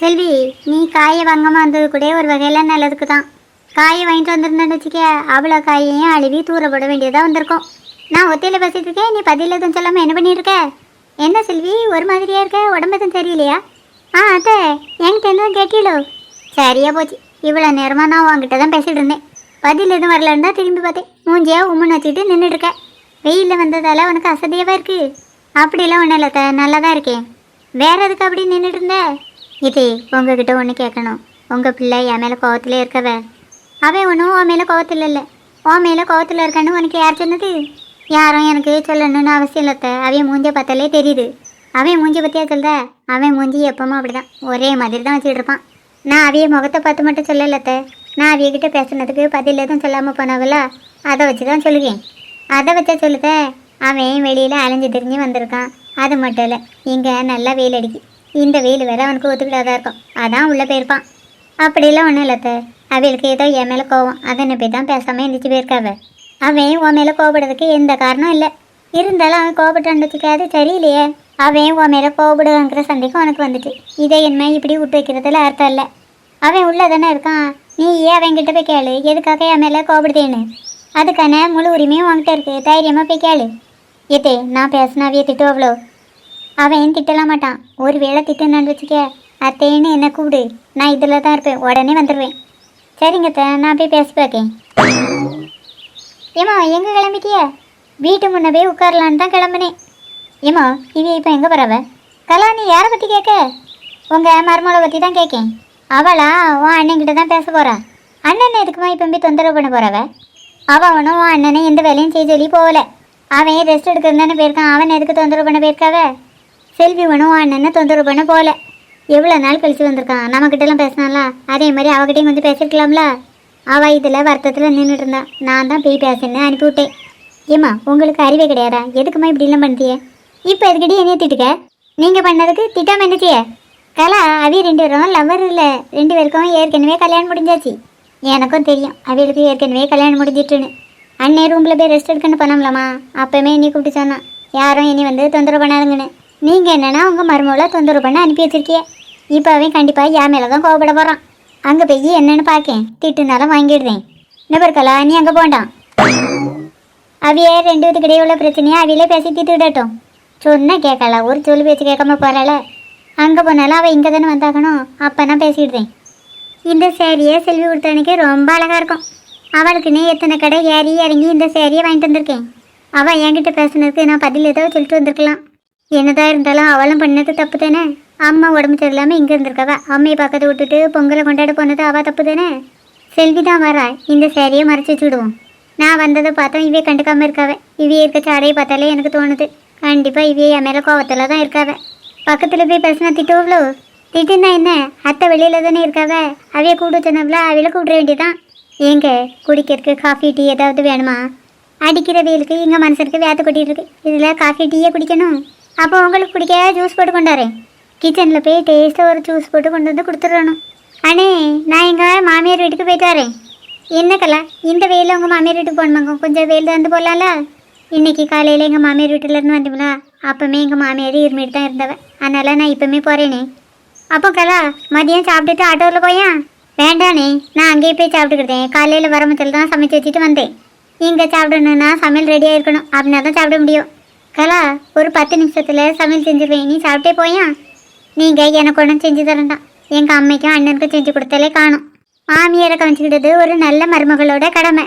செல்வி நீ காயை வாங்காமல் வந்தது கூட ஒரு வகையில் நல்லதுக்கு தான். காயை வாங்கிட்டு வந்திருந்தேன்னு வச்சுக்க அவ்வளோ காயையும் அழுவி தூரப்பட வேண்டியதாக வந்திருக்கும். நான் ஒத்தையில் பேசிட்டு இருக்கேன் நீ பதில் எதுவும் சொல்லாமல் என்ன பண்ணியிருக்க? என்ன செல்வி ஒரு மாதிரியாக இருக்க? உடம்பு எதுவும் சரியில்லையா? ஆ அத்தை என்கிட்ட எதுவும் கேட்டீங்களோ சரியாக போச்சு. இவ்வளோ நேரமாக நான் உங்ககிட்ட தான் பேசிகிட்டு இருந்தேன். பதில் எதுவும் வரலன்னு தான் திரும்பி பார்த்தேன். மூஞ்சியாக உம்முன்னு வச்சுக்கிட்டு நின்றுட்டுருக்கேன் வெயிலில் வந்ததால் உனக்கு அசதியாகவே இருக்கு. அப்படிலாம் ஒன்றும் இல்லை த நல்லா தான் இருக்கேன். வேற எதுக்கு அப்படி நின்றுட்டு இருந்தேன் இது உங்ககிட்ட ஒன்று கேட்கணும் உங்கள் பிள்ளை என் மேலே கோவத்தில் இருக்கவ. அவன் ஒன்றும் உன் மேலே கோவத்தில் இல்லை. உன் மேலே கோவத்தில் இருக்கான்னு உனக்கு யார் சொன்னது? யாரும் எனக்கு சொல்லணும்னு அவசியம் இல்லை அவன் மூஞ்சியை பார்த்தாலே தெரியுது. அவன் மூஞ்சி பற்றியா சொல்ற? அவன் மூஞ்சி எப்பவும் அப்படிதான். ஒரே மாதிரி தான் வச்சுட்டு இருப்பான். நான் அவிய முகத்தை பார்த்து மட்டும் சொல்லலத்த நான் அவியகிட்ட பேசுனதுக்கு பதில் எதுவும் சொல்லாமல் போனவள? அதை வச்சு தான் சொல்லுவேன். அதை வச்சா சொல்லுத. அவன் வெளியில் அலைஞ்சு திரிஞ்சு வந்திருக்கான். அது மட்டும் இல்லை. இங்கே நல்லா வெயில் அடிக்கு. இந்த வெயில் வேற அவனுக்கு ஒத்துக்கிட்டாதான் இருக்கும். அதான் உள்ளே போயிருப்பான். அப்படிலாம் ஒன்றும் இல்லை அத்தை. அவளுக்கு ஏதோ என் மேலே கோவம். அதனை போய் தான் பேசாமல் எந்திரிச்சு போயிருக்காவ. அவன் உன் மேலே கோபப்படுறதுக்கு எந்த காரணம் இல்லை. இருந்தாலும் அவன் கோபப்பட்டான்னு சரியில்லையே. அவன் உன் மேலே கோபப்படுவாங்கிற சந்தேகம் உனக்கு வந்துட்டு. இதை என்ன இப்படி விட்டு வைக்கிறதுல அர்த்தம் இல்லை. அவன் உள்ளே தானே இருக்கான். நீ ஏன் அவன்கிட்ட போய் கேளு? எதுக்காக என் மேலே கோபப்படுதேன்னு அதுக்கான முழு உரிமையும் உங்ககிட்ட இருக்கு. தைரியமாக போய் கேளு. ஏத்தே நான் பேசினா திட்டு அவ்வளோ? அவன் திட்டலாம் மாட்டான்? ஒரு வேளை திட்டுனான்னு வச்சுக்க அத்தேன்னு என்ன கூப்பிடு. நான் இதில் தான் இருப்பேன். உடனே வந்துடுவேன். சரிங்க அத்தை, நான் போய் பேசி பார்க்கேன். ஏம்மா எங்கே கிளம்பிட்டிய? வீட்டு முன்ன போய் உட்காரலான்னு தான் கிளம்புனேன். ஏம்மா இவ இப்போ எங்கே போகிறவ கலா நீ யாரை பற்றி கேட்க? உங்கள் மருமகளை பற்றி தான் கேட்கேன். அவளா உன் அண்ணன்கிட்ட தான் பேச போகிறா அண்ணன் எதுக்குமா இப்போ போய் தொந்தரவு பண்ண போகிறவ அவள் அவனும் உன் அண்ணனை எந்த வேலையும் செய்ய சொல்லி போகல. அவன் ரெஸ்ட் எடுக்கிறது தானே போயிருக்கான். அவன் எதுக்கு தொந்தரவு பண்ண போயிருக்காவ? செல்வி ஒன்றும் உன் அண்ணனை தொந்தரவு பண்ண போகல எவ்வளோ நாள் கழிச்சு வந்திருக்கான்? நம்மக்கிட்டலாம் பேசினால அதே மாதிரி அவகிட்டையும் வந்து பேசியிருக்கலாம்ல? அவள் இதில் வருத்தத்தில் நின்றுட்டு இருந்தான் நான் தான் போய் பேசுன்னு அனுப்பிவிட்டேன் ஏம்மா உங்களுக்கு அறிவே கிடையாதா? எதுக்குமா இப்படிலாம் பண்ணுறியே இப்போ எதுக்கடி என்னைய திட்டுக்க நீங்கள் பண்ணதுக்கு திட்டாமல் என்னச்சியே கலா அவி ரெண்டு பேரும் லவ்வர் இல்லை. ரெண்டு பேருக்கும் ஏற்கனவே கல்யாணம் முடிஞ்சாச்சு. எனக்கும் தெரியும் அவளுக்கு ஏற்கனவே கல்யாணம் முடிஞ்சிட்டுன்னு. அண்ணே ரூமில் போய் ரெஸ்ட் எடுக்கன்னு பண்ணாமலாமா? அப்போமே என்னை கூப்பிட்டு சொன்னான். யாரும் இனி வந்து தொந்தரவு பண்ணாதுங்கன்னு. நீங்கள் என்னென்னா உங்கள் மருமகளை தொந்தரவு பண்ண அனுப்பி வச்சிருக்கிய. இப்போ அவன் கண்டிப்பாக என் மேலே தான் கோவப்பட போகிறான் அங்கே போய் என்னென்னு பார்க்கேன் திட்டுனாலும் வாங்கிடுறேன். நபர்களா நீ அங்கே போண்டான் அவியே ரெண்டு பேத்துக்கிட்டே உள்ள பிரச்சனையை அவையிலே பேசி திட்டுக்கிட்டோம் விடட்டும். கேட்கல ஒரு சொல்லு பேச்சு கேட்காம போகிறாள் அங்கே போனாலும் அவள் இங்கே தானே வந்தாகணும். அப்போ நான் பேசிடுறேன். இந்த சேரீயை செல்வி கொடுத்தவனுக்கு ரொம்ப அழகாக இருக்கும். அவளுக்குன்னே எத்தனை கடை ஏறி இறங்கி இந்த சேரீயை வாங்கிட்டு வந்திருக்கேன். அவள் என்கிட்ட பேசுனதுக்கு நான் பதில் ஏதோ சொல்லிட்டு வந்திருக்கலாம். என்னதான் இருந்தாலும் அவளும் பண்ணது தப்பு தானே அம்மா உடம்பு சரியில்லாமல் இங்கே இருந்திருக்காவ. அம்மையை பக்கத்து விட்டுட்டு பொங்கலை கொண்டாட போனது அவள் தப்பு தானே செல்வி தான் வரா இந்த சேரீயை மறைச்சி வச்சுடுவோம் நான் வந்ததை பார்த்தா இவே கண்டுக்காமல் இருக்காவ. இவைய இருக்க சாடையை பார்த்தாலே எனக்கு தோணுது. கண்டிப்பாக இவைய என் மேலே கோவத்தில் தான் இருக்காவ. பக்கத்தில் போய் பேசினா திட்டுவங்களோ திட்டுனா என்ன? அத்தை வெளியில் தானே இருக்காவ? அவைய கூப்பிட சொன்னவள அவையில கூப்பிட வேண்டியதான் ஏங்க குடிக்கிறதுக்கு காஃபி டீ ஏதாவது வேணுமா? அடிக்கிற வெயிலுக்கு எங்கள் மனசருக்கு வேத்து கொட்டிட்டு இருக்கு. இதில் காஃபி டீயே குடிக்கணும். அப்போ உங்களுக்கு பிடிக்காத ஜூஸ் போட்டு கொண்டாரேன் கிச்சனில் போய் டேஸ்ட்டாக ஒரு ஜூஸ் போட்டு கொண்டு வந்து கொடுத்துடணும். அண்ணே நான் எங்கள் மாமியார் வீட்டுக்கு போயிட்டு வரேன். என்ன கலா இந்த வெயிலில் உங்கள் மாமியார் வீட்டுக்கு போகணுமாங்க கொஞ்சம் வெயில் வந்து போகலாம்ல இன்னைக்கு காலையில் எங்கள் மாமியார் வீட்டிலேருந்து வந்தீங்களா? அப்போமே எங்கள் மாமியார் இருமிட்டு தான் இருந்தவ. அதனால் நான் இப்போமே போகிறேனே அப்போ கலா மதியம் சாப்பிட்டுட்டு ஆட்டோவில் போயா? வேண்டானே நான் அங்கேயே போய் சாப்பிட்டுக்கிட்டேன். காலையில் வரமத்தில் தான் சமைச்சு வச்சுட்டு வந்தேன். இங்கே சாப்பிடணுன்னா சமையல் ரெடியாக இருக்கணும். அப்படின்னா தான் சாப்பிட முடியும். கலா ஒரு பத்து நிமிஷத்தில் சமையல் செஞ்சிருவேன். நீ சாப்பிட்டே போயா? நீங்கள் எனக்கு ஒன்றும் செஞ்சு தரண்டாம் எங்கள் அம்மைக்கும் அண்ணனுக்கும் செஞ்சு கொடுத்தாலே காணும். மாமியாரை கவனிச்சுக்கிட்டது ஒரு நல்ல மருமகளோட கடமை.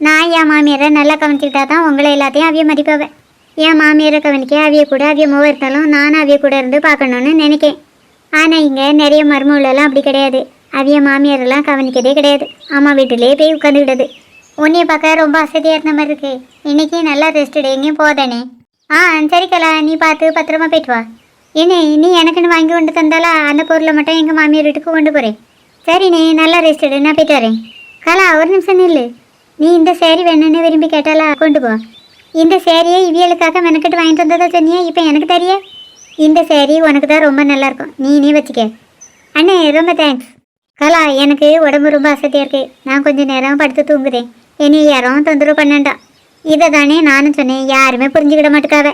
நான் என் மாமியாரை நல்லா கவனிச்சுக்கிட்டா தான் உங்களை எல்லாத்தையும் அவிய மதிப்பவேன் என் மாமியாரை கவனிக்க அவிய கூட அவிய மூவ இருந்தாலும் நானும் அவிய கூட இருந்து பார்க்கணுன்னு நினைக்கேன். ஆனால் இங்கே நிறைய மருமகளெல்லாம் அப்படி கிடையாது. அவிய மாமியாரெல்லாம் கவனிக்கதே கிடையாது. அம்மா வீட்டிலே போய் உட்காந்துக்கிட்டது உன்னைய பார்க்க ரொம்ப அசதியாக இருந்த மாதிரி இருக்கு. இன்னைக்கு நல்லா ரெஸ்ட் எடு எங்கேயும் போதானே? ஆ சரி கலா நீ பார்த்து பத்திரமா போயிட்டு வா. என்ன நீ எனக்குன்னு வாங்கி கொண்டு தந்தாலா அந்த பொருளை மட்டும் எங்கள் மாமியார் வீட்டுக்கு கொண்டு போகிறேன் சரிண்ணே நல்லா ரெஸ்ட் எடு நான் போயிட்டு வரேன். கலா ஒரு நிமிஷம் நில்லு. நீ இந்த சேரீ வேணும்னு விரும்பி கேட்டாலா கொண்டு போ. இந்த சேரீயை இவியலுக்காக மெனக்கிட்டு வாங்கிட்டு வந்ததா சொன்னியே இப்போ எனக்கு தெரிய? இந்த சேரீ உனக்கு தான் ரொம்ப நல்லாயிருக்கும் நீ நீ வச்சுக்க. அண்ணே ரொம்ப தேங்க்ஸ் கலா எனக்கு உடம்பு ரொம்ப அசதியாக இருக்கு. நான் கொஞ்சம் நேரம் படுத்து தூங்குதேன். இனி யாரும் தொந்தரவு பண்ணண்டா. இதை தானே நானும் சொன்னேன். யாருமே புரிஞ்சுக்கிட மாட்டுக்காவ.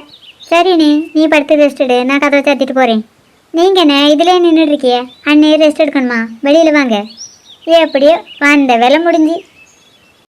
சரிண்ணே நீ படுத்து ரெஸ்ட் எடு. நான் கதவை சாத்திட்டு போகிறேன் நீங்கள் என்ன இதிலே நின்றுட்டு இருக்கிய? அண்ணே ரெஸ்ட் எடுக்கணுமா? வெளியில் வாங்க. எப்படியோ வந்த வேலை முடிஞ்சு.